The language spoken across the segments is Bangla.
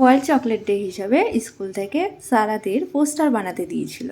ওয়ার্ল্ড চকলেট ডে হিসাবে স্কুল থেকে সারাদের পোস্টার বানাতে দিয়েছিল।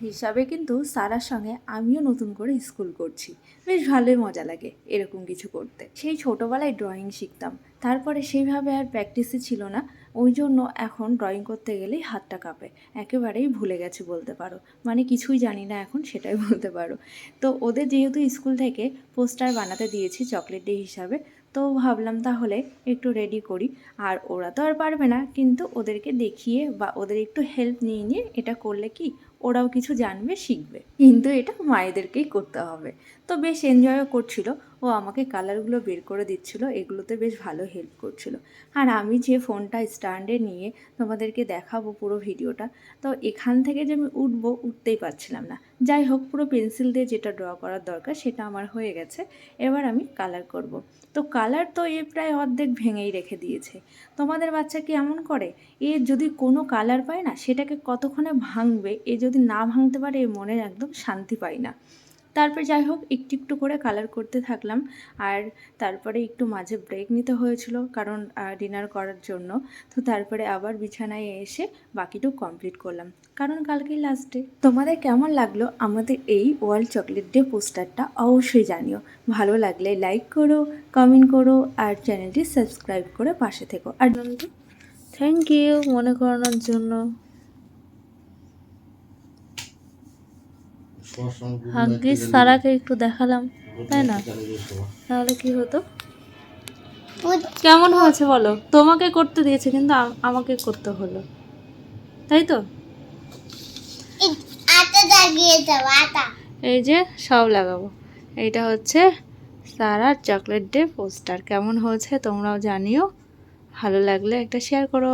হিসাবে কিন্তু সারার সঙ্গে আমিও নতুন করে স্কুল করছি। বেশ ভালোই মজা লাগে এরকম কিছু করতে। সেই ছোটোবেলায় ড্রয়িং শিখতাম। তারপরে সেইভাবে আর প্র্যাকটিসই ছিল না। ওই জন্য এখন ড্রয়িং করতে গেলেই হাতটা কাঁপে। একেবারেই ভুলে গেছি বলতে পারো। মানে কিছুই জানি না এখন, সেটাই বলতে পারো। তো ওদের যেহেতু স্কুল থেকে পোস্টার বানাতে দিয়েছি চকলেট ডে হিসাবে তো ভাবলাম তাহলে একটু রেডি করি। আর ওরা তো আর পারবে না, কিন্তু ওদেরকে দেখিয়ে বা ওদের একটু হেল্প নিয়ে নিয়ে এটা করলে কি ওরাও কিছু জানবে, শিখবে। কিন্তু এটা মায়েদেরকেই করতে হবে। তো বেশ এনজয়ও করছিল। ও আমাকে কালারগুলো বের করে দিচ্ছিল, এগুলোতে বেশ ভালো হেল্প করছিল। আর আমি যে ফোনটা স্ট্যান্ডে নিয়ে তোমাদেরকে দেখাবো পুরো ভিডিওটা, তো এখান থেকে যে আমি উঠবো, উঠতেই পারছিলাম না। যাই হোক, পুরো পেন্সিল দিয়ে যেটা ড্র করার দরকার সেটা আমার হয়ে গেছে। এবার আমি কালার করব। তো কালার তো এ প্রায় অর্ধেক ভেঙেই রেখে দিয়েছে। তোমাদের বাচ্চা কি এমন করে? এ যদি কোনো কালার পায় না, সেটাকে কতক্ষণে ভাঙবে? এ যদি না ভাঙতে পারে, এ মনের একদম শান্তি পায় না। তারপর যাই হোক, একটু একটু করে কালার করতে থাকলাম। আর তারপরে একটু মাঝে ব্রেক নিতে হয়েছিল কারণ ডিনার করার জন্য। তো তারপরে আবার বিছানায় এসে বাকিটুকু কমপ্লিট করলাম। কারণ কালকেই লাস্ট ডে তোমাদের কেমন লাগল আমাদের এই ওয়ার্ল্ড চকলেট ডে পোস্টারটা অবশ্যই জানিও। ভালো লাগলে লাইক করো কমেন্ট করো আর চ্যানেলটি সাবস্ক্রাইব করে পাশে থেকো। আর থ্যাংক ইউ মনে করানোর জন্য। ভাগ্যিস সারাকে একটু দেখালাম তাই না? তাহলে কি হতো? কেমন হয়েছে বলো? তোমাকে করতে দিয়েছে কিন্তু আমাকে করতে হলো। তাই তো? এই যে সব লাগাবো। এইটা হচ্ছে সারার চকলেট ডে পোস্টার। কেমন হয়েছে তোমরাও জানিও। ভালো লাগলে একটা শেয়ার করো।